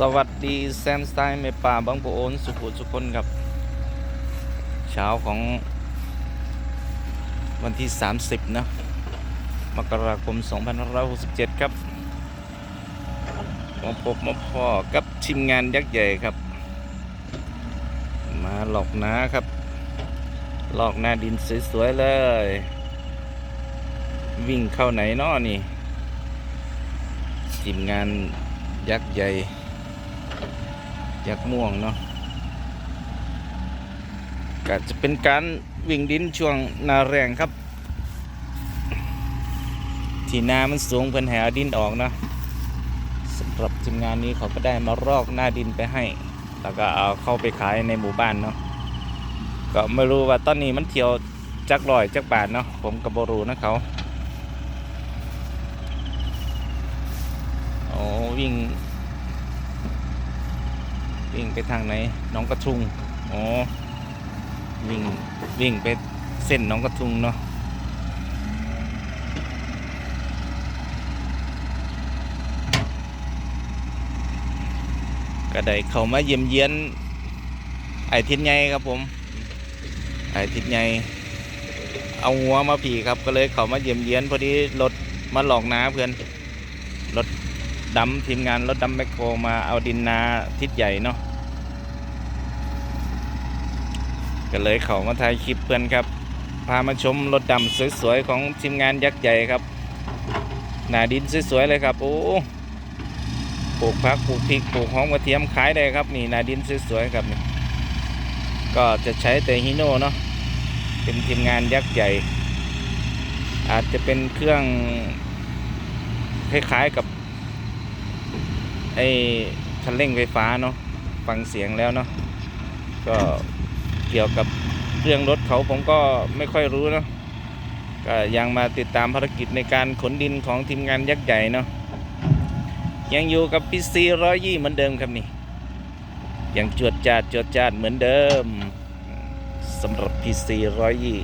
สวัสดีแซมสไตล์เมป่าบางปูโอนสุขุสุคนครับ เช้าของวันที่ 30 นะ มกราคม 2567 ครับมาพบมาพ่อกับทีมงานยักษ์ใหญ่ครับ มาหลอกนาครับ หลอกหน้าดินสวย ๆ เลย วิ่งเข้าไหนน้อนี่ ทีมงานยักษ์ใหญ่ ยักม่วงเนาะก็จะเป็นการวิ่งดินช่วงนาแรงครับ ที่นามันสูงเพิ่นแหเอาดินออกเนาะสำหรับทีมงานนี้เขาก็ได้มารอกหน้าดินไปให้ แล้วก็เอาเข้าไปขายในหมู่บ้านเนาะก็ไม่รู้ว่าตอนนี้มันเที่ยวจักรอยจักบาทเนาะผมกับบรูนะเขาโอ้วิ่ง วิ่งไปทางไหนน้องกระทุงอ๋อวิ่งวิ่งไปเส้นน้องกระทุงเนาะก็ได้เขามาเยี่ยมเยียน ไอ้ทิศใหญ่ครับผม ไอ้ทิศใหญ่เอาหัวมาผีครับก็เลยเขามาเยี่ยมเยียนพอดีรถมาหลอกนาเพื่อน ดำทีมงานรถดำแมคโครมาเอาดินนาทิศใหญ่เนาะก็เลยเขามาถ่ายคลิปเพื่อนครับ พามาชมรถดำสวยๆของทีมงานยักษ์ใหญ่ครับ หนาดินสวยๆเลยครับโอ้ปลูกผักปลูกพริกปลูกหอมกระเทียมขายได้ครับนี่หนาดินสวยๆครับนี่ก็จะใช้แต่ฮิโน่เนาะเป็นทีมงานยักษ์ใหญ่ อาจจะเป็นเครื่องคล้ายๆกับ ไอ้คันเร่งไฟฟ้าเนาะฟังเสียงแล้วเนาะก็เกี่ยวกับเรื่องรถเขาผมก็ไม่ค่อยรู้เนาะก็ยังมาติดตามภารกิจในการขนดินของทีมงานยักษ์ใหญ่เนาะยังอยู่กับพีซีร้อยยี่เหมือนเดิมครับนี่ยังจวดจาดจวดจาดเหมือนเดิมสำหรับพีซีร้อยยี่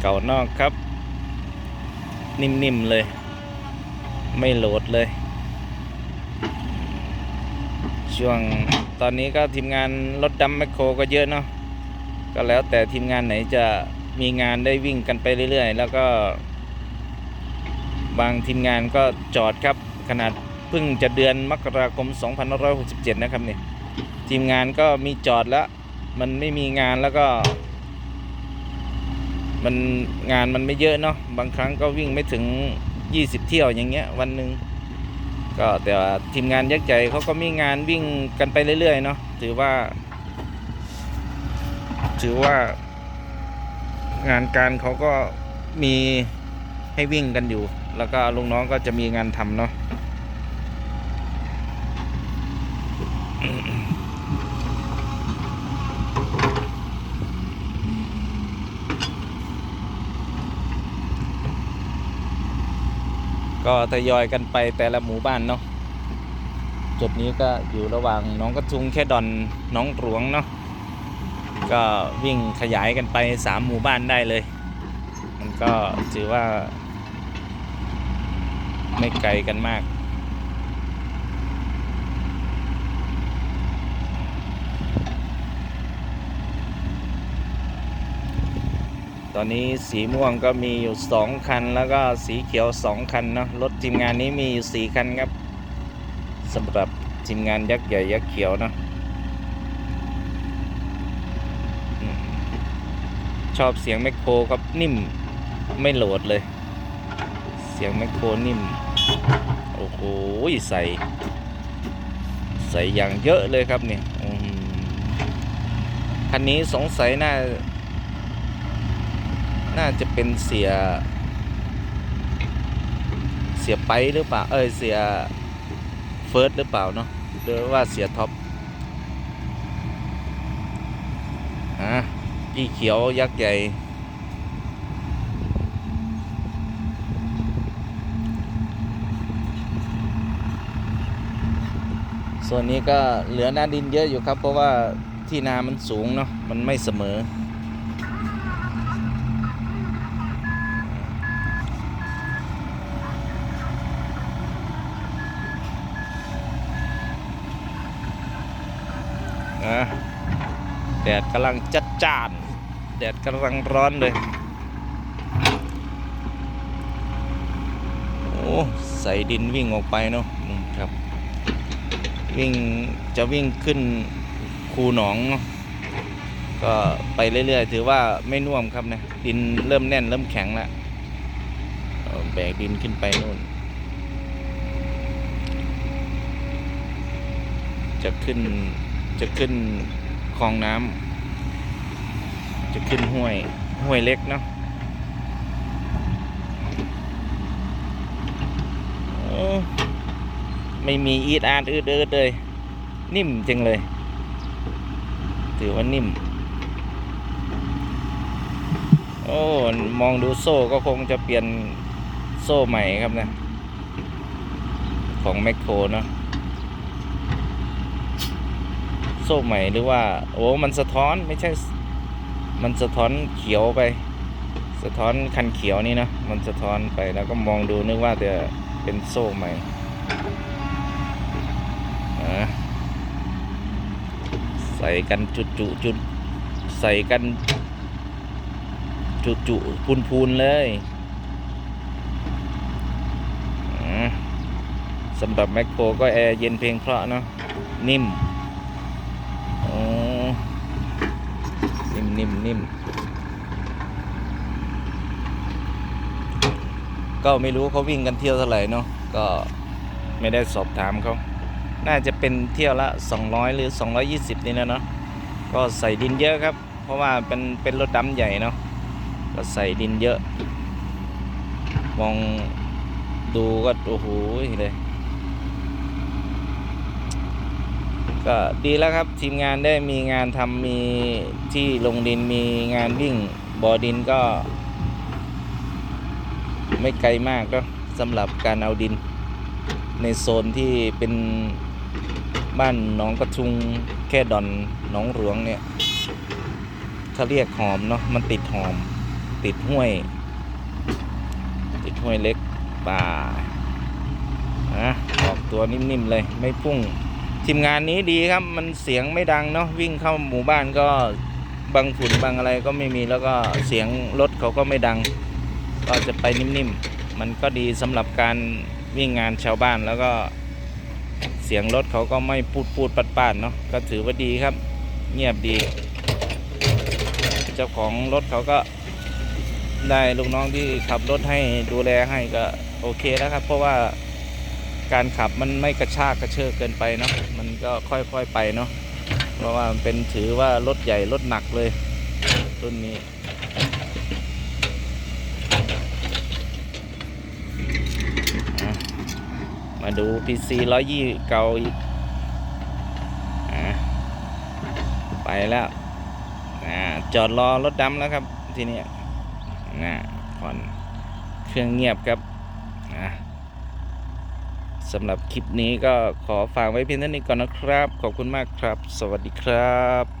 เก่านอกครับ นิ่มๆเลย ไม่โหลดเลย ช่วงตอนนี้ก็ทีมงานรถดำแมคโครก็เยอะเนาะก็แล้วแต่ทีมงานไหนจะมีงานได้วิ่งกันไปเรื่อย ๆ แล้วก็ บางทีมงานก็จอดครับขนาดเพิ่งจะเดือนมกราคม 2567 นะครับเนี่ยทีมงานก็มีจอดแล้ว มันไม่มีงานแล้วก็ มันงานมันไม่เยอะเนาะบางครั้งก็วิ่งไม่ถึง 20 เที่ยวอย่างเงี้ยวันหนึ่งก็แต่ว่าทีมงานยักษ์ใหญ่เขาก็มีงานวิ่งกันไปเรื่อยๆเนาะถือว่า ถือว่างานการเขาก็มีให้วิ่งกันอยู่ แล้วก็ลุงน้องก็จะมีงานทำเนาะ ก็ทยอยกันไปแต่ละหมู่บ้านเนาะจุดนี้ก็อยู่ระหว่างน้องกระทุงแค่ดอนน้องหลวงเนาะก็วิ่งขยายกันไปสามหมู่บ้านได้เลย มันก็ถือว่า ไม่ไกลกันมาก อนนี้สีม่วงก็มีอยู่สองคัน แล้วก็สีเขียวสองคันเนาะรถทีมงานนี้มีอยู่สี่คันครับสำหรับทีมงานยักษ์ใหญ่ยักษ์เขียวเนอะชอบเสียงแมคโครครับนิ่มไม่โหลดเลย เสียงแมคโครนิ่ม โอ้โหใส่ใส่อย่างเยอะเลยครับเนี่ยคันนี้สงสัยน่า น่าจะเป็นเสีย เสียไปหรือเปล่า เอ้ย เสียเฟิร์สหรือเปล่าเนาะหรือว่าเสียท็อปฮะพี่เขียวยักษ์ใหญ่ส่วนนี้ก็เหลือหน้าดินเยอะอยู่ครับ เพราะว่าที่นามันสูงเนาะมันไม่เสมอ นะแดดกำลังจัดจ้าน แดดกำลังร้อนเลยโอ้ใส่ดินวิ่งออกไปเนาะครับ วิ่งจะวิ่งขึ้นคูหนองเนาะก็ไปเรื่อยๆ ถือว่าไม่น่วมครับนะดินเริ่มแน่นเริ่มแข็งแล้วแบกดินขึ้นไปนู่น จะขึ้น จะขึ้นคลองน้ำจะขึ้นห้วยห้วยเล็กเนาะไม่มีอีดอาดอืดเอิดเลย นิ่มจังเลย ถือว่านิ่ม โอ้ มองดูโซ่ก็คงจะเปลี่ยนโซ่ใหม่ครับนะ ของแมคโครเนาะ โซ่ใหม่หรือว่า โอ้ มันสะท้อนไม่ใช่ มันสะท้อนเขียวไป สะท้อนคันเขียวนี่นะมันสะท้อนไปแล้วก็มองดูนึกว่าจะเป็นโซ่ใหม่ใส่กันจุดจุจุดใส่กัน จุดจุพูนพูนๆเลยสำหรับแมคโครก็แอร์เย็นเพลงเพราะเนาะนิ่ม อ๋อ นิ่มนิ่มก็ไม่รู้เขาวิ่งกันเที่ยวเท่าไหร่เนาะก็ไม่ได้สอบถามเขาน่าจะเป็นเที่ยวละ 200 หรือ 220 นี่นะเนาะก็ใส่ดินเยอะครับ เพราะว่าเป็นเป็นรถดำใหญ่เนาะก็ใส่ดินเยอะ มองดูก็โอ้โหเลย ก็ดีแล้วครับทีมงานได้มีงานทำมีที่ลงดินมีงานวิ่งบ่อดินก็ ไม่ไกลมากก็สำหรับการเอาดิน ในโซนที่เป็นบ้านหนองกระทุงแค่ดอนหนองหลวงเนี่ยเขาเรียกหอมเนาะมันติดหอม ติดห้วย ติดห้วยเล็กป่าอะออกตัวนิ่มๆเลยไม่พุ่ง ทีมงานนี้ดีครับ มันเสียงไม่ดังเนาะวิ่งเข้าหมู่บ้านก็บังฝุ่นบังอะไรก็ไม่มีแล้วก็เสียงรถเขาก็ไม่ดัง ก็จะไปนิ่มๆ มันก็ดีสำหรับการวิ่งงานชาวบ้านแล้วก็เสียงรถเขาก็ไม่พูดพูดปัดปาดๆเนาะก็ถือว่าดีครับ เงียบดี เจ้าของรถเขาก็ได้ลูกน้องที่ขับรถให้ดูแลให้ก็โอเคแล้วครับ เพราะว่า การขับมันไม่กระชากกระเชิกเกินไปเนาะมันก็ค่อยๆไปเนาะเพราะว่ามันเป็นถือว่ารถใหญ่รถหนักเลยรุ่นนี้มาดู PC ร้อยยี่เก่าอีกไปแล้วอ่าจอดรอรถดำแล้วครับ ทีนี้ยนะผ่อนเครื่องเงียบครับอะ สำหรับคลิปนี้ก็ขอฝากไว้เพียงเท่านี้ก่อนนะครับ ขอบคุณมากครับ สวัสดีครับ